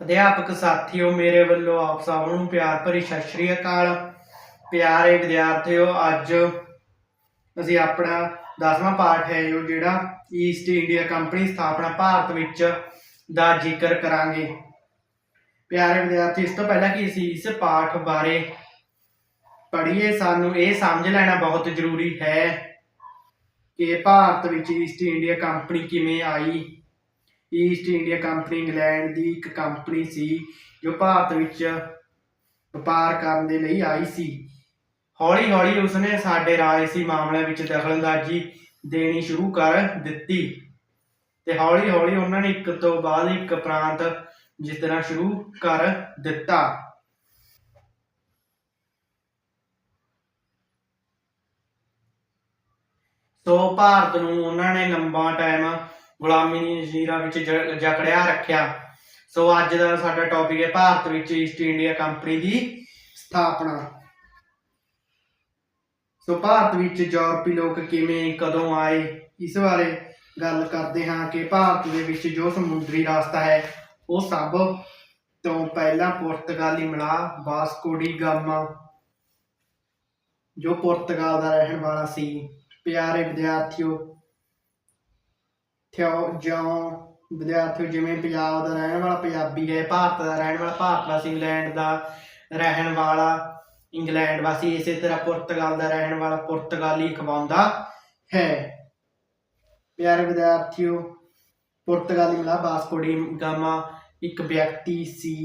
ਅਧਿਆਪਕ ਸਾਥੀਓ, ਮੇਰੇ ਵੱਲੋਂ ਆਪ ਸਭ ਨੂੰ ਪਿਆਰ ਭਰੀ ਸਤਿ ਸ਼੍ਰੀ ਅਕਾਲ। ਪਿਆਰੇ ਵਿਦਿਆਰਥੀਓ, ਅੱਜ ਅਸੀਂ ਆਪਣਾ 10ਵਾਂ ਪਾਠ ਹੈ ਜੋ ਜਿਹੜਾ ਈਸਟ ਇੰਡੀਆ ਕੰਪਨੀ ਸਥਾਪਨਾ ਭਾਰਤ ਵਿੱਚ ਦਾ ਜ਼ਿਕਰ ਕਰਾਂਗੇ। ਪਿਆਰੇ ਵਿਦਿਆਰਥੀ, ਇਸ ਤੋਂ ਪਹਿਲਾਂ ਕਿ ਅਸੀਂ ਇਸ ਪਾਠ ਬਾਰੇ ਪੜ੍ਹੀਏ, ਸਾਨੂੰ ਇਹ ਸਮਝ ਲੈਣਾ ਬਹੁਤ ਜ਼ਰੂਰੀ ਹੈ ਕਿ ਭਾਰਤ ਵਿੱਚ ਈਸਟ ਇੰਡੀਆ ਕੰਪਨੀ ਕਿਵੇਂ ਆਈ। ਈਸਟ ਇੰਡੀਆ ਕੰਪਨੀ ਇੰਗਲੈਂਡ ਦੀ ਇੱਕ ਕੰਪਨੀ ਸੀ, ਜੋ ਭਾਰਤ ਵਿੱਚ ਵਪਾਰ ਕਰਨ ਦੇ ਲਈ ਆਈ ਸੀ। ਹੌਲੀ ਹੌਲੀ ਉਸਨੇ ਸਾਡੇ ਰਾਜਸੀ ਮਾਮਲਿਆਂ ਵਿੱਚ ਦਖਲਅੰਦਾਜ਼ੀ ਦੇਣੀ ਸ਼ੁਰੂ ਕਰ ਦਿੱਤੀ ਤੇ ਹੌਲੀ ਹੌਲੀ ਉਹਨਾਂ ਨੇ ਇੱਕ ਤੋਂ ਬਾਅਦ ਇੱਕ ਪ੍ਰਾਂਤ ਜਿਸ ਤਰ੍ਹਾਂ ਸ਼ੁਰੂ ਕਰ ਦਿੱਤਾ। ਸੋ ਭਾਰਤ ਨੂੰ ਉਹਨਾਂ ਨੇ ਲੰਬਾ ਟਾਈਮ ਗੁਲਾਮੀ ਦੀ ਜ਼ੰਜੀਰਾਂ ਵਿੱਚ ਜ- ਜਕੜਿਆ ਰੱਖਿਆ। ਸੋ ਅੱਜ ਦਾ ਸਾਡਾ ਟੌਪਿਕ ਹੈ ਭਾਰਤ ਵਿੱਚ ਈਸਟ ਇੰਡੀਆ ਕੰਪਨੀ ਦੀ ਸਥਾਪਨਾ। ਸੋ ਭਾਰਤ ਵਿੱਚ ਯੂਰਪੀ ਲੋਕ ਕਿਵੇਂ, ਕਦੋਂ ਆਏ, ਇਸ ਬਾਰੇ ਗੱਲ ਕਰਦੇ ਹਾਂ ਕਿ ਭਾਰਤ ਦੇ ਵਿੱਚ ਜੋ ਸਮੁੰਦਰੀ ਰਸਤਾ ਹੈ, ਉਹ ਸਭ ਤੋਂ ਪਹਿਲਾਂ ਪੁਰਤਗਾਲੀ ਮਲਾਹ ਵਾਸਕੋ ਡੀ ਗਾਮਾ, ਜੋ ਪੁਰਤਗਾਲ ਦਾ ਰਹਿਣ ਵਾਲਾ ਸੀ। ਪਿਆਰੇ ਵਿਦਿਆਰਥੀਓ ਥਿਓ ਜਿਉਂ ਵਿਦਿਆਰਥੀਓ, ਜਿਵੇਂ ਪੰਜਾਬ ਦਾ ਰਹਿਣ ਵਾਲਾ ਪੰਜਾਬੀ ਹੈ, ਭਾਰਤ ਦਾ ਰਹਿਣ ਵਾਲਾ, ਭਾਰਤ ਵਾਸੀ ਇੰਗਲੈਂਡ ਦਾ ਰਹਿਣ ਵਾਲਾ, ਇੰਗਲੈਂਡ ਵਾਸੀ, ਇਸੇ ਤਰ੍ਹਾਂ ਪੁਰਤਗਾਲ ਦਾ ਰਹਿਣ ਵਾਲਾ, ਪੁਰਤਗਾਲੀ ਕਮਾਉਂਦਾ ਹੈ। ਪਿਆਰੇ ਵਿਦਿਆਰਥੀਓ, ਪੁਰਤਗਾਲੀ ਮਲਾਹ ਵਾਸਕੋ ਗਾਮਾ ਇੱਕ ਵਿਅਕਤੀ ਸੀ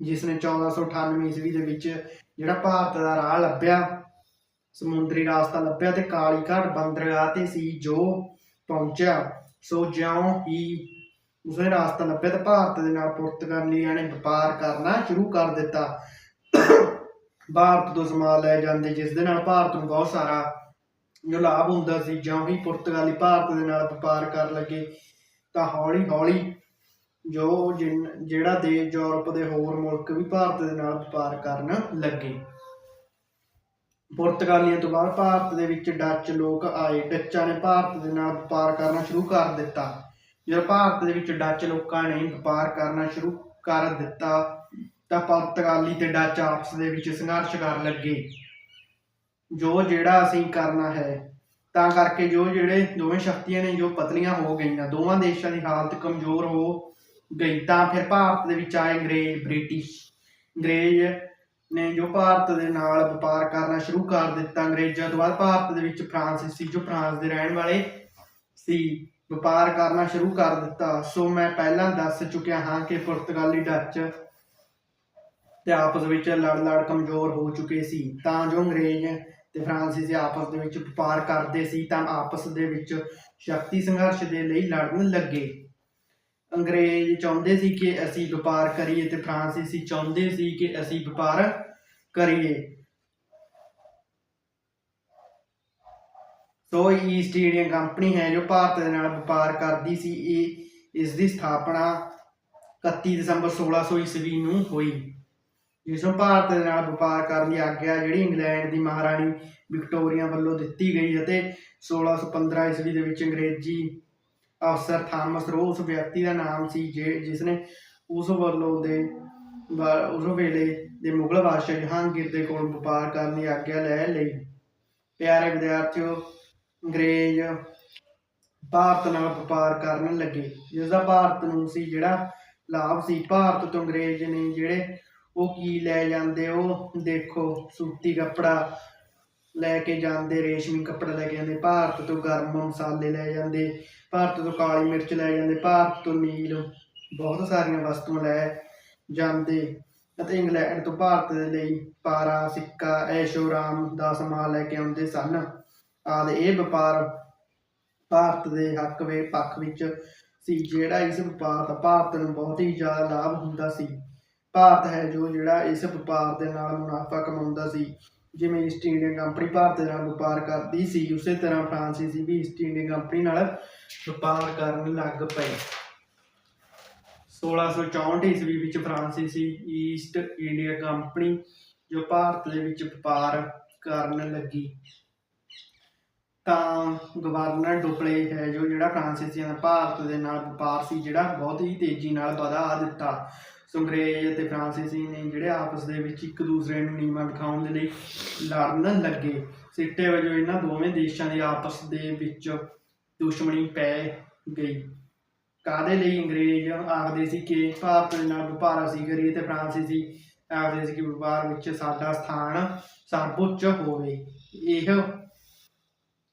ਜਿਸ ਨੇ 1498 ਈਸਵੀ ਦੇ ਵਿੱਚ ਜਿਹੜਾ ਭਾਰਤ ਦਾ ਰਾਹ ਲੱਭਿਆ, ਸਮੁੰਦਰੀ ਰਾਸਤਾ ਲੱਭਿਆ ਤੇ ਕਾਲੀ ਘਾਟ ਬੰਦਰਗਾਹ ਤੇ ਸੀ ਜੋ ਪਹੁੰਚਿਆ। ਸੋ ਜਿਉਂ ਹੀ ਉਸਨੇ ਰਸਤਾ ਲੱਭਿਆ ਤਾਂ ਭਾਰਤ ਦੇ ਨਾਲ ਪੁਰਤਗਾਲੀਆਂ ਨੇ ਵਪਾਰ ਕਰਨਾ ਸ਼ੁਰੂ ਕਰ ਦਿੱਤਾ। ਭਾਰਤ ਤੋਂ ਸਮਾਨ ਲੈ ਜਾਂਦੇ, ਜਿਸ ਦੇ ਨਾਲ ਭਾਰਤ ਨੂੰ ਬਹੁਤ ਸਾਰਾ ਜੋ ਲਾਭ ਹੁੰਦਾ ਸੀ, ਜਿਉਂ ਹੀ ਪੁਰਤਗਾਲੀ ਭਾਰਤ ਦੇ ਨਾਲ ਵਪਾਰ ਕਰਨ ਲੱਗੇ, ਤਾਂ ਹੌਲੀ ਹੌਲੀ ਜੋ ਜਿਨ- ਜਿਹੜਾ ਦੇਸ਼, ਯੂਰਪ ਦੇ ਹੋਰ ਮੁਲਕ ਵੀ ਭਾਰਤ ਦੇ ਨਾਲ ਵਪਾਰ ਕਰਨ ਲੱਗੇ। ਪੁਰਤਗਾਲੀਆਂ ਤੋਂ ਬਾਅਦ ਭਾਰਤ ਦੇ ਵਿੱਚ ਡੱਚ ਲੋਕ ਆਏ। ਡੱਚਾਂ ਨੇ ਭਾਰਤ ਦੇ ਨਾਲ ਵਪਾਰ ਕਰਨਾ ਸ਼ੁਰੂ ਕਰ ਦਿੱਤਾ। ਜਦੋਂ ਭਾਰਤ ਦੇ ਵਿੱਚ ਡੱਚ ਲੋਕਾਂ ਨੇ ਵਪਾਰ ਕਰਨਾ ਸ਼ੁਰੂ ਕਰ ਦਿੱਤਾ, ਤਾਂ ਪੁਰਤਗਾਲੀ ਤੇ ਡੱਚ ਆਪਸ ਦੇ ਵਿੱਚ ਸੰਘਰਸ਼ ਕਰਨ ਲੱਗੇ। ਜੋ ਜਿਹੜਾ ਅਸੀਂ ਕਰਨਾ ਹੈ, ਤਾਂ ਕਰਕੇ ਜੋ ਜਿਹੜੇ ਦੋਵੇਂ ਸ਼ਕਤੀਆਂ ਨੇ, ਜੋ ਪਤਲੀਆਂ ਹੋ ਗਈਆਂ, ਦੋਵਾਂ ਦੇਸ਼ਾਂ ਦੀ ਹਾਲਤ ਕਮਜ਼ੋਰ ਹੋ ਗਈ, ਤਾਂ ਫਿਰ ਭਾਰਤ ਦੇ ਵਿੱਚ ਆਏ ਅੰਗਰੇਜ਼, ਬ੍ਰਿਟਿਸ਼, ਅੰਗਰੇਜ਼ ਨੇ ਜੋ ਭਾਰਤ ਦੇ ਨਾਲ ਵਪਾਰ ਕਰਨਾ ਸ਼ੁਰੂ ਕਰ ਦਿੱਤਾ, ਅੰਗਰੇਜ਼ਾਂ ਤੋਂ ਬਾਅਦ ਭਾਰਤ ਦੇ ਵਿੱਚ ਫਰਾਂਸੀਸੀ ਜੋ ਫਰਾਂਸ ਦੇ ਰਹਿਣ ਵਾਲੇ ਸੀ, ਵਪਾਰ ਕਰਨਾ ਸ਼ੁਰੂ ਕਰ ਦਿੱਤਾ। ਸੋ ਮੈਂ ਪਹਿਲਾਂ ਦੱਸ ਚੁੱਕਿਆ ਹਾਂ ਕਿ ਪੁਰਤਗਾਲੀ ਡੱਚ ਤੇ ਆਪਸ ਵਿੱਚ ਲੜ ਲੜ ਕਮਜ਼ੋਰ ਹੋ ਚੁੱਕੇ ਸੀ। ਤਾਂ ਜੋ ਅੰਗਰੇਜ਼ ਤੇ ਫਰਾਂਸੀਸੀ ਆਪਸ ਦੇ ਵਿੱਚ ਵਪਾਰ ਕਰਦੇ ਸੀ, ਤਾਂ ਆਪਸ ਦੇ ਵਿੱਚ ਸ਼ਕਤੀ ਸੰਘਰਸ਼ ਦੇ ਲਈ ਲੜਨ ਲੱਗੇ। ਅੰਗਰੇਜ਼ ਚਾਹੁੰਦੇ ਸੀ ਕਿ ਅਸੀਂ ਵਪਾਰ ਕਰੀਏ ਤੇ ਫਰਾਂਸੀਸੀ ਚਾਹੁੰਦੇ ਸੀ ਕਿ ਅਸੀਂ ਵਪਾਰ ਕਰੀਏ। ਸੋ ਈਸਟ ਇੰਡੀਆ ਕੰਪਨੀ ਹੈ ਜੋ ਭਾਰਤ ਦੇ ਨਾਲ ਵਪਾਰ ਕਰਦੀ ਸੀ। ਇਹ ਇਸ ਦੀ ਸਥਾਪਨਾ 31 ਦਸੰਬਰ 1600 ਈਸਵੀ ਨੂੰ ਹੋਈ। ਜਿਸ ਨੂੰ ਭਾਰਤ ਦੇ ਨਾਲ ਵਪਾਰ ਕਰਨ ਦੀ ਆਗਿਆ ਜਿਹੜੀ ਇੰਗਲੈਂਡ ਦੀ ਮਹਾਰਾਣੀ ਵਿਕਟੋਰੀਆ ਵੱਲੋਂ ਦਿੱਤੀ ਗਈ ਅਤੇ 1615 ਈਸਵੀ ਦੇ ਵਿੱਚ ਅੰਗਰੇਜ਼ੀ ਅਫਸਰ ਥਾਮਸ ਰੋ, ਉਸ ਵਿਅਕਤੀ ਦਾ ਨਾਮ ਸੀ ਜੇ ਜਿਸ ਨੇ ਉਸ ਵੱਲੋਂ ਦੇ ਉਸ ਵੇਲੇ ਦੇ ਮੁਗਲ ਬਾਦਸ਼ਾਹ ਜਹਾਂਗੀਰ ਦੇ ਕੋਲ ਵਪਾਰ ਕਰਨ ਦੀ ਆਗਿਆ ਲੈ ਲਈ। ਪਿਆਰੇ ਵਿਦਿਆਰਥੀਓ, ਅੰਗਰੇਜ਼ ਭਾਰਤ ਨਾਲ ਵਪਾਰ ਕਰਨ ਲੱਗੇ। ਜਿਸ ਦਾ ਭਾਰਤ ਨੂੰ ਸੀ ਜਿਹੜਾ ਲਾਭ ਸੀ। ਭਾਰਤ ਤੋਂ ਅੰਗਰੇਜ਼ ਨੇ ਜਿਹੜੇ ਉਹ ਕੀ ਲੈ ਜਾਂਦੇ, ਉਹ ਦੇਖੋ, ਸੂਤੀ ਕੱਪੜਾ ਲੈ ਕੇ ਜਾਂਦੇ, ਰੇਸ਼ਮੀ ਕੱਪੜੇ ਲੈ ਕੇ ਜਾਂਦੇ, ਭਾਰਤ ਤੋਂ ਗਰਮ ਮਸਾਲੇ ਲੈ ਜਾਂਦੇ, ਭਾਰਤ ਤੋਂ ਕਾਲੀ ਮਿਰਚ ਲੈ ਜਾਂਦੇ, ਭਾਰਤ ਤੋਂ ਨੀਲ, ਬਹੁਤ ਸਾਰੀਆਂ ਵਸਤੂਆਂ ਲੈ ਜਾਂਦੇ ਅਤੇ ਇੰਗਲੈਂਡ ਤੋਂ ਭਾਰਤ ਦੇ ਲਈ ਪਾਰਾ, ਸਿੱਕਾ ਐਸ਼ੋਰਾਮ ਦਾ ਸਮਾਨ ਲੈ ਕੇ ਆਉਂਦੇ ਸਨ। ਆਦਿ ਇਹ ਵਪਾਰ ਭਾਰਤ ਦੇ ਹੱਕ ਵੇ, ਪੱਖ ਵਿੱਚ ਸੀ, ਜਿਹੜਾ ਇਸ ਵਪਾਰ ਦਾ ਭਾਰਤ ਨੂੰ ਬਹੁਤ ਹੀ ਜ਼ਿਆਦਾ ਲਾਭ ਹੁੰਦਾ ਸੀ। ਭਾਰਤ ਹੈ ਜੋ ਜਿਹੜਾ ਇਸ ਵਪਾਰ ਦੇ ਨਾਲ ਮੁਨਾਫਾ ਕਮਾਉਂਦਾ ਸੀ। ਜਿਵੇਂ ਈਸਟ ਇੰਡੀਆ ਕੰਪਨੀ ਭਾਰਤ ਨਾਲ ਵਪਾਰ ਕਰਦੀ ਸੀ, ਉਸੇ ਤਰ੍ਹਾਂ ਫਰਾਂਸੀਸੀ ਵੀ ਈਸਟ ਇੰਡੀਆ ਕੰਪਨੀ ਨਾਲ ਵਪਾਰ ਕਰਨ ਲੱਗ ਪਏ। 1664 ਈਸਵੀ ਵਿੱਚ ਫਰਾਂਸੀਸੀ ਈਸਟ ਇੰਡੀਆ ਕੰਪਨੀ ਜੋ ਭਾਰਤ ਦੇ ਵਿੱਚ ਵਪਾਰ ਕਰਨ ਲੱਗੀ। ਤਾਂ ਗਵਰਨਰ ਡੁਪਲੇ ਹੈ, ਜੋ ਜਿਹੜਾ ਫਰਾਂਸੀਸੀਆਂ ਦਾ ਭਾਰਤ ਦੇ ਨਾਲ ਵਪਾਰ ਸੀ, ਜਿਹੜਾ ਬਹੁਤ ਹੀ ਤੇਜ਼ੀ ਨਾਲ ਵਧਾ ਦਿੱਤਾ। ਸੋ ਅੰਗਰੇਜ਼ ਅਤੇ ਫਰਾਂਸੀਸੀ ਨੇ ਜਿਹੜੇ ਆਪਸ ਦੇ ਵਿੱਚ ਇੱਕ ਦੂਸਰੇ ਨੂੰ ਨੀਵਾਂ ਦਿਖਾਉਣ ਦੇ ਲਈ ਲੜਨ ਲੱਗੇ। ਸਿੱਟੇ ਵਜੋਂ ਇਹਨਾਂ ਦੋਵੇਂ ਦੇਸ਼ਾਂ ਦੇ ਆਪਸ ਦੇ ਵਿੱਚ ਦੁਸ਼ਮਣੀ ਪੈ ਗਈ। ਕਾਦੇ ਲਈ ਅੰਗਰੇਜ਼ ਆਖਦੇ ਸੀ ਕਿ ਭਾਰਤ ਦੇ ਨਾਲ ਵਪਾਰ ਅਸੀਂ ਕਰੀਏ ਤੇ ਫਰਾਂਸੀਸੀ ਆਖਦੇ ਸੀ ਕਿ ਵਪਾਰ ਵਿੱਚ ਸਾਡਾ ਸਥਾਨ ਸਰਵਉੱਚ ਹੋਵੇ। ਇਹ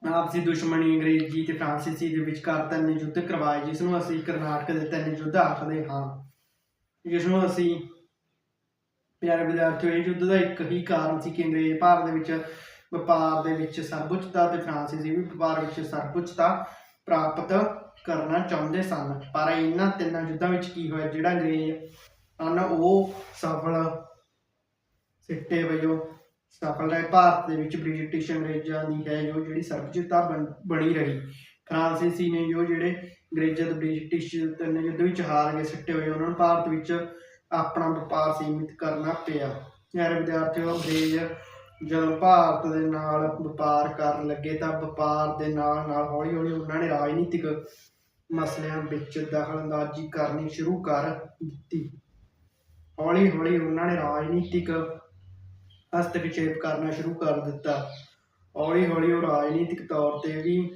ਆਪਸੀ ਦੁਸ਼ਮਣੀ ਅੰਗਰੇਜ਼ੀ ਤੇ ਫਰਾਂਸੀਸੀ ਦੇ ਵਿਚਕਾਰ ਤਿੰਨ ਯੁੱਧ ਕਰਵਾਏ, ਜਿਸ ਨੂੰ ਅਸੀਂ ਕਰਨਾਟਕ ਦੇ ਤਿੰਨ ਯੁੱਧ ਆਖਦੇ ਹਾਂ। ਜਿਸ ਨੂੰ ਅਸੀਂ ਪਿਆਰੇ ਵਿਦਿਆਰਥੀਓ, ਇਹ ਯੁੱਧ ਦਾ ਇੱਕ ਹੀ ਕਾਰਨ ਸੀ ਕਿ ਅੰਗਰੇਜ਼ ਭਾਰਤ ਦੇ ਵਿੱਚ ਵਪਾਰ ਦੇ ਵਿੱਚ ਸਰਵਉੱਚਤਾ ਤੇ ਫਰਾਂਸੀਸੀ ਵੀ ਵਪਾਰ ਵਿੱਚ ਸਰਵਉੱਚਤਾ ਪ੍ਰਾਪਤ ਕਰਨਾ ਚਾਹੁੰਦੇ ਸਨ। ਪਰ ਇਹਨਾਂ ਤਿੰਨਾਂ ਯੁੱਧਾਂ ਵਿੱਚ ਕੀ ਹੋਇਆ? ਜਿਹੜਾ ਅੰਗਰੇਜ਼ ਹਨ, ਉਹ ਸਫਲ ਸਿੱਟੇ ਵਜੋਂ ਸਫਲ ਰਹੇ। ਭਾਰਤ ਦੇ ਵਿੱਚ ਬ੍ਰਿਟਿਸ਼ ਅੰਗਰੇਜ਼ਾਂ ਦੀ ਹੈ ਜੋ ਜਿਹੜੀ ਸਰਵਉੱਚਤਾ ਬਣ- ਬਣੀ ਰਹੀ। ਫਰਾਂਸੀਸੀ ਨੇ ਜੋ ਜਿਹੜੇ ਅੰਗਰੇਜ਼ਾਂ ਤੇ ਬ੍ਰਿਟਿਸ਼ ਤਿੰਨ ਯੁੱਧ ਵਿੱਚ ਹਾਰ ਗਏ, ਸਿੱਟੇ ਹੋਏ, ਉਹਨਾਂ ਨੂੰ ਭਾਰਤ ਵਿੱਚ ਆਪਣਾ ਵਪਾਰ ਸੀਮਿਤ ਕਰਨਾ ਪਿਆ। ਯਾਰ ਵਿਦਿਆਰਥੀਓ, ਅੰਗਰੇਜ਼ ਜਦੋਂ ਭਾਰਤ ਦੇ ਨਾਲ ਵਪਾਰ ਕਰਨ ਲੱਗੇ ਤਾਂ ਵਪਾਰ ਦੇ ਨਾਲ ਨਾਲ ਹੌਲੀ ਹੌਲੀ ਉਹਨਾਂ ਨੇ ਰਾਜਨੀਤਿਕ ਮਸਲਿਆਂ ਵਿੱਚ ਦਖਲਅੰਦਾਜ਼ੀ ਕਰਨੀ ਸ਼ੁਰੂ ਕਰ ਦਿੱਤੀ। ਹੌਲੀ ਹੌਲੀ ਉਹਨਾਂ ਨੇ ਰਾਜਨੀਤਿਕ ਹਸਤਕਸ਼ੇਪ ਕਰਨਾ ਸ਼ੁਰੂ ਕਰ ਦਿੱਤਾ। ਹੌਲੀ ਹੌਲੀ ਉਹ ਰਾਜਨੀਤਿਕ ਤੌਰ ਤੇ ਵੀ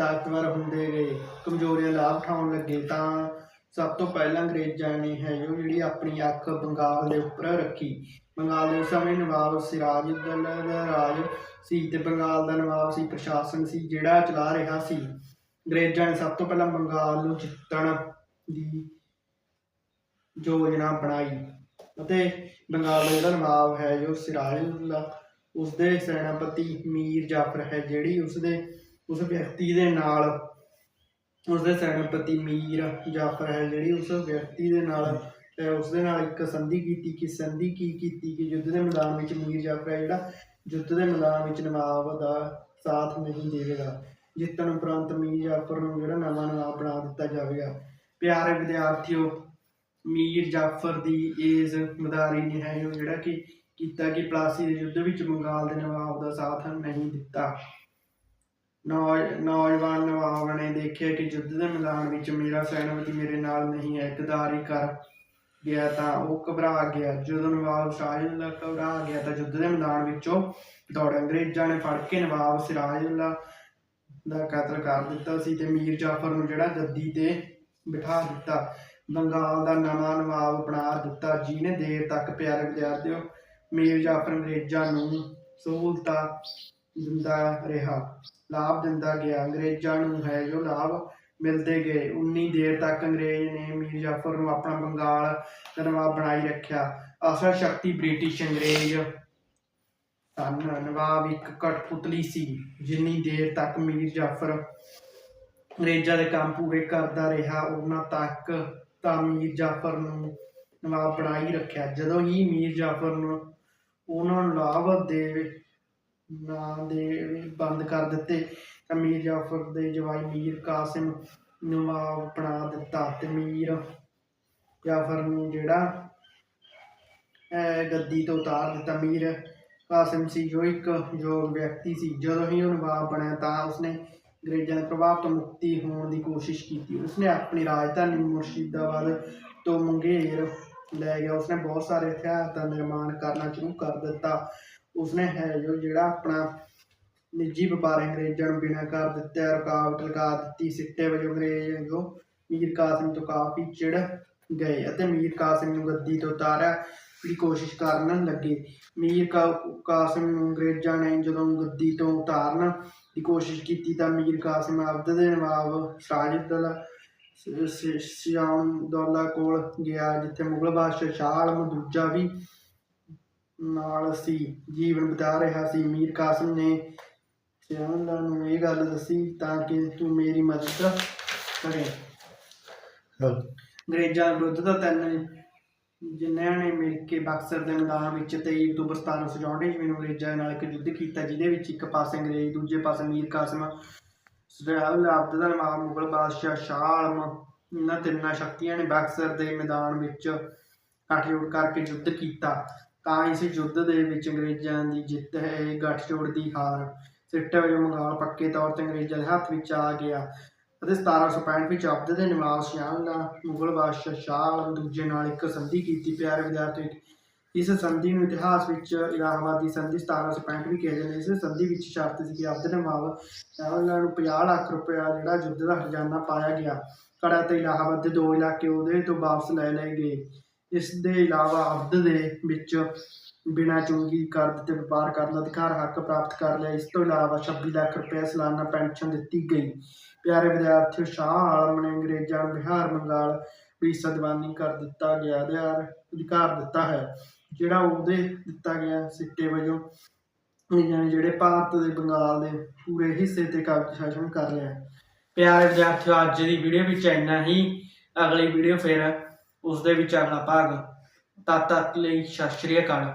ਤਾਕਤਵਰ ਹੁੰਦੇ ਗਏ ਕਮਜ਼ੋਰੀਆਂ ਲਾਭ ਉਠਾਉਣ ਲੱਗੇ ਤਾਂ ਸਭ ਤੋਂ ਪਹਿਲਾਂ ਅੰਗਰੇਜ਼ਾਂ ਨੇ ਹੈ ਜੋ ਜਿਹੜੀ ਆਪਣੀ ਅੱਖ ਬੰਗਾਲ ਦੇ ਉੱਪਰ ਰੱਖੀ। ਬੰਗਾਲ ਦੇ ਸਮੇਂ ਨਵਾਬ ਸਿਰਾਜ ਦਾ ਰਾਜ ਸੀ ਤੇ ਬੰਗਾਲ ਦਾ ਨਵਾਬ ਸੀ, ਪ੍ਰਸ਼ਾਸਨ ਸੀ, ਜਿਹੜਾ ਚਲਾ ਰਿਹਾ ਸੀ। ਅੰਗਰੇਜ਼ਾਂ ਨੇ ਸਭ ਤੋਂ ਪਹਿਲਾਂ ਬੰਗਾਲ ਨੂੰ ਜਿੱਤਣ ਦੀ ਯੋਜਨਾ ਬਣਾਈ ਅਤੇ ਬੰਗਾਲ ਦਾ ਜਿਹੜਾ ਨਵਾਬ ਹੈ ਜੋ ਸਿਰਾਜੁੱਲਾ ਉਸਦੇ ਸੈਨਾਪਤੀ ਮੀਰ ਜਾਫਰ ਹੈ, ਜਿਹੜੀ ਉਸਦੇ ਉਸ ਵਿਅਕਤੀ ਦੇ ਨਾਲ ਉਸਦੇ ਸੈਨਾਪਤੀ ਮੀਰ ਜਾਫਰ ਹੈ, ਜਿਹੜੀ ਉਸ ਵਿਅਕਤੀ ਦੇ ਨਾਲ ਤੇ ਉਸਦੇ ਨਾਲ ਇੱਕ ਸੰਧੀ ਕੀਤੀ ਕਿ ਸੰਧੀ ਕੀ ਕੀਤੀ ਕਿ ਯੁੱਧ ਦੇ ਮੈਦਾਨ ਵਿੱਚ ਮੀਰ ਜਾਫਰ ਹੈ, ਜਿਹੜਾ ਯੁੱਧ ਦੇ ਮੈਦਾਨ ਵਿੱਚ ਨਵਾਬ ਦਾ ਸਾਥ ਨਹੀਂ ਦੇਵੇਗਾ। ਜਿੱਤਣ ਉਪਰੰਤ ਮੀਰ ਜਾਫਰ ਨੂੰ ਜਿਹੜਾ ਨਵਾਂ ਨਵਾਬ ਬਣਾ ਦਿੱਤਾ ਜਾਵੇਗਾ। ਪਿਆਰੇ ਵਿਦਿਆਰਥੀਓ, ਮੀਰ ਜਾਫਰ ਦੀ ਇਸ ਮਦਾਰੀ ਨੇ ਹੈ, ਜਿਹੜਾ ਕਿ ਕੀਤਾ ਕਿ ਪਲਾਸੀ ਦੇ ਯੁੱਧ ਵਿੱਚ ਬੰਗਾਲ ਦੇ ਨਵਾਬ ਦਾ ਸਾਥ ਨਹੀਂ ਦਿੱਤਾ। ਨੌਜਵਾਨ ਨਵਾਬ ਨੇ ਦੇਖਿਆ ਕਿ ਯੁੱਧ ਦੇ ਮੈਦਾਨ ਵਿੱਚ ਮੇਰਾ ਸੈਨਾਪਤੀ ਮੇਰੇ ਨਾਲ ਨਹੀਂ ਹੈ ਗਦਾਰੀ ਕਰ ਗਿਆ ਤਾਂ ਉਹ ਘਬਰਾ ਗਿਆ। ਜਦੋਂ ਨਵਾਬ ਸ਼ਾਹਿਲ੍ਲਾ ਘਬਰਾ ਗਿਆ ਤਾਂ ਯੁੱਧ ਦੇ ਮੈਦਾਨ ਵਿੱਚੋਂ ਦੌੜ ਅੰਗਰੇਜ਼ਾਂ ਨੇ ਫੜ ਕੇ ਨਵਾਬ ਸਿਰਾਜੁੱਲਾ ਦਾ ਕਤਲ ਕਰ ਦਿੱਤਾ ਸੀ ਤੇ ਮੀਰ ਜਾਫਰ ਨੂੰ ਜਿਹੜਾ ਗੱਦੀ ਤੇ ਬਿਠਾ ਦਿੱਤਾ। ਬੰਗਾਲ ਦਾ ਨਵਾਂ ਨਵਾਬ ਬਣਾ ਦਿੱਤਾ, ਜਿਹਨੇ ਦੇਰ ਤੱਕ ਪਿਆਰੇ ਵਿਦਿਆਰਥੀਓ ਮੀਰ ਜਾਫਰ ਅੰਗਰੇਜ਼ਾਂ ਨੂੰ ਸਹੂਲਤਾਂ ਦਿੰਦਾ ਰਿਹਾ। ਲਾਭ ਦਿੰਦਾ ਗਿਆ। ਅੰਗਰੇਜ਼ਾਂ ਨੂੰ ਹੈ ਜੋ ਲਾਭ ਮਿਲਦੇ ਗਏ। ਉਨੀ ਦੇਰ ਤੱਕ ਅੰਗਰੇਜ਼ ਨੇ ਮੀਰ ਜਾਫਰ ਨੂੰ ਆਪਣਾ ਬੰਗਾਲ ਦਾ ਨਵਾਬ ਬਣਾਈ ਰੱਖਿਆ। ਅਸਲ ਸ਼ਕਤੀ ਬ੍ਰਿਟਿਸ਼ ਅੰਗਰੇਜ਼ ਸਨ। ਨਵਾਬ ਇੱਕ ਕਠਪੁਤਲੀ ਸੀ। ਜਿੰਨੀ ਦੇਰ ਤੱਕ ਮੀਰ ਜਾਫਰ ਅੰਗਰੇਜ਼ਾਂ ਦੇ ਕੰਮ ਪੂਰੇ ਕਰਦਾ ਰਿਹਾ ਉਹਨਾਂ ਤੱਕ ਤਾਂ ਮੀਰ ਜਾਫਰ ਨੂੰ ਨਵਾਬ ਬਣਾਈ ਰੱਖਿਆ। ਜਦੋਂ ਹੀ ਮੀਰ ਜਾਫਰ ਨੂੰ ਉਹਨਾਂ ਨੂੰ ਲਾਭ ਦੇ ਨਾਂ ਦੇ ਬੰਦ ਕਰ ਦਿੱਤੇ। ਤਾਂ ਮੀਰ ਜਾਫਰ ਦੇ ਜਵਾਈ ਮੀਰ ਕਾਸਿਮ ਨਵਾਬ ਬਣਾ ਦਿੱਤਾ ਤੇ ਮੀਰ ਜਾਫਰ ਨੂੰ ਜਿਹੜਾ ਗੱਦੀ ਤੋਂ ਉਤਾਰ ਦਿੱਤਾ। ਮੀਰ ਕਾਸਿਮ ਸੀ ਜੋ ਇੱਕ ਯੋਗ ਵਿਅਕਤੀ ਸੀ। ਜਦੋਂ ਹੀ ਉਹ ਨਵਾਬ ਬਣਿਆ ਤਾਂ ਉਸਨੇ ਅੰਗਰੇਜ਼ਾਂ ਦੇ ਪ੍ਰਭਾਵ ਤੋਂ ਮੁਕਤੀ ਹੋਣ ਦੀ ਕੋਸ਼ਿਸ਼ ਕੀਤੀ। ਉਸਨੇ ਆਪਣੀ ਰਾਜਧਾਨੀ ਮੁਰਸ਼ਿਦਾਬਾਦ ਤੋਂ ਮੁੰਗੇਰ ਲੈ ਗਿਆ। ਉਸਨੇ ਬਹੁਤ ਸਾਰੇ ਹਥਿਆਰ ਦਾ ਨਿਰਮਾਣ ਕਰਨਾ ਸ਼ੁਰੂ ਕਰ ਦਿੱਤਾ। ਉਸਨੇ ਹੈ ਜੋ ਜਿਹੜਾ ਆਪਣਾ ਨਿੱਜੀ ਵਪਾਰ ਅੰਗਰੇਜ਼ਾਂ ਨੂੰ ਬਿਨਾਂ ਕਰ ਦਿੱਤਾ, ਰੁਕਾਵਟ ਲਗਾ ਦਿੱਤੀ, ਸਿੱਟੇ ਵਜੋਂ ਅੰਗਰੇਜ਼ ਜੋ ਮੀਰ ਕਾਸਿਮ ਤੋਂ ਕਾਫੀ ਚਿੜ ਗਏ ਅਤੇ ਮੀਰ ਕਾਸਿਮ ਨੂੰ ਗੱਦੀ ਤੋਂ ਉਤਾਰਿਆ ਦੀ ਕੋਸ਼ਿਸ਼ ਕਰਨ ਲੱਗੇ। ਮੀਰ ਕਾ- ਕਾਸਿਮ ਨੂੰ ਅੰਗਰੇਜ਼ਾਂ ਨੇ ਜਦੋਂ ਗੱਦੀ ਤੋਂ ਉਤਾਰਨ ਦੀ ਕੋਸ਼ਿਸ਼ ਕੀਤੀ ਤਾਂ ਮੀਰ ਕਾਸਿਮ ਅਬਦ ਦੇ ਨਵਾਬ ਸਿਰਾਜੁੱਦੌਲਾ ਸਿਆਮਦੌਲਾ ਕੋਲ ਗਿਆ, ਜਿੱਥੇ ਮੁਗਲ ਬਾਦਸ਼ਾਹ ਸ਼ਾਹ ਆਲਮ ਦੂਜਾ ਵੀ ਨਾਲ ਸੀ ਜੀਵਨ ਬਿਤਾ ਰਿਹਾ ਸੀ। ਮੀਰ ਕਾਸਿਮ ਨੇ ਸਿਆਮਦੌਲਾ ਨੂੰ ਇਹ ਗੱਲ ਦੱਸੀ ਤਾਂ ਕਿ ਤੂੰ ਮੇਰੀ ਮਦਦ ਕਰੇ। ਅੰਗਰੇਜ਼ਾਂ ਵਿਰੁੱਧ ਤਾਂ ਤਿੰਨ ਜਿਨ੍ਹਾਂ ਨੇ ਮਿਲ ਕੇ ਬਕਸਰ ਦੇ ਮੈਦਾਨ ਵਿੱਚ 23 ਅਕਤੂਬਰ 1764 ਈਸਵੀ ਨੂੰ ਅੰਗਰੇਜ਼ਾਂ ਨਾਲ ਇੱਕ ਯੁੱਧ ਕੀਤਾ ਜਿਹਦੇ ਵਿੱਚ ਇੱਕ ਪਾਸੇ ਅੰਗਰੇਜ਼ ਦੂਜੇ ਪਾਸੇ ਮੀਰ ਕਾਸਿਮ ਸਰਾਲ ਅਬਦ ਦਾ ਨਵਾਬ ਮੁਗਲ ਬਾਦਸ਼ਾਹ ਸ਼ਾਹ ਆਲਮ ਇਹਨਾਂ ਤਿੰਨਾਂ ਸ਼ਕਤੀਆਂ ਨੇ ਬਕਸਰ ਦੇ ਮੈਦਾਨ ਵਿੱਚ ਗੱਠਜੋੜ ਕਰਕੇ ਯੁੱਧ ਕੀਤਾ। ਤਾਂ ਇਸ ਯੁੱਧ ਦੇ ਵਿੱਚ ਅੰਗਰੇਜ਼ਾਂ ਦੀ ਜਿੱਤ ਹੈ, ਇਹ ਗੱਠਜੋੜ ਦੀ ਹਾਰ। ਸਿੱਟੇ ਵਜੋਂ ਬੰਗਾਲ ਪੱਕੇ ਤੌਰ ਤੇ ਅੰਗਰੇਜ਼ਾਂ ਦੇ ਹੱਥ ਵਿੱਚ ਆ ਗਿਆ ਅਤੇ 1765 ਵਿੱਚ ਅਬਦ ਦੇ ਨਿਵਾਸ ਸ਼ਾਹ ਨਾਲ ਮੁਗਲ ਬਾਦਸ਼ਾਹ ਸ਼ਾਹ ਆਲਮ ਦੂਜੇ ਨਾਲ ਇੱਕ ਸੰਧੀ ਕੀਤੀ ਪਿਆਰੇ ਵਿਦਿਆਰਥੀ ਇਸ ਸੰਧੀ ਨੂੰ ਇਤਿਹਾਸ ਵਿੱਚ ਇਲਾਹਾਬਾਦ ਦੀ ਸੰਧੀ 1765 ਵੀ ਕਿਹਾ ਜਾਂਦਾ ਇਸ ਸੰਧੀ ਵਿੱਚ ਸ਼ਰਤ ਸੀ ਕਿ ਅਬਦ ਦੇ ਨਵਾਬ ਨੂੰ 50 ਲੱਖ ਰੁਪਇਆ ਜਿਹੜਾ ਯੁੱਧ ਦਾ ਖਜ਼ਾਨਾ ਪਾਇਆ ਗਿਆ। ਕੜਾ ਤੇ ਇਲਾਹਾਬਾਦ ਦੇ ਦੋ ਇਲਾਕੇ ਉਹਦੇ ਤੋਂ ਵਾਪਸ ਲੈ ਲਏ ਗਏ। ਇਸ ਦੇ ਇਲਾਵਾ ਅਬਦ ਦੇ ਵਿੱਚ ਬਿਨਾਂ ਚੁੰਗੀ ਕਰ ਦਿੱਤੇ ਵਪਾਰ ਕਰਨ ਦਾ ਅਧਿਕਾਰ ਹੱਕ ਪ੍ਰਾਪਤ ਕਰ ਲਿਆ। ਇਸ ਤੋਂ ਇਲਾਵਾ 26 ਲੱਖ ਰੁਪਏ ਸਾਲਾਨਾ ਪੈਨਸ਼ਨ ਦਿੱਤੀ ਗਈ। ਪਿਆਰੇ ਵਿਦਿਆਰਥੀਓ, ਸ਼ਾਹ ਆਲਮ ਨੇ ਅੰਗਰੇਜ਼ਾਂ ਨੂੰ ਬਿਹਾਰ, ਬੰਗਾਲ ਵੀ ਸਦਵਾਨੀ ਕਰ ਦਿੱਤਾ ਗਿਆ ਅਧਿਕਾਰ ਅਧਿਕਾਰ ਦਿੱਤਾ ਹੈ, ਜਿਹੜਾ ਉਹਦੇ ਦਿੱਤਾ ਗਿਆ ਸਿੱਟੇ ਵਜੋਂ। ਯਾਨੀ ਜਿਹੜੇ ਭਾਰਤ ਦੇ ਬੰਗਾਲ ਦੇ ਪੂਰੇ ਹਿੱਸੇ ਤੇ ਕਬਜ਼ਾ ਸ਼ਾਸਨ ਕਰ ਲਿਆ। ਪਿਆਰੇ ਵਿਦਿਆਰਥੀਓ, ਅੱਜ ਦੀ ਵੀਡੀਓ ਵਿੱਚ ਇੰਨਾ ਹੀ। ਅਗਲੀ ਵੀਡੀਓ ਫਿਰ ਉਸ ਦੇ ਵਿੱਚ ਅਗਲਾ ਭਾਗ। ਤਦ ਤੱਕ ਲਈ ਸਤਿ ਸ਼੍ਰੀ ਅਕਾਲ।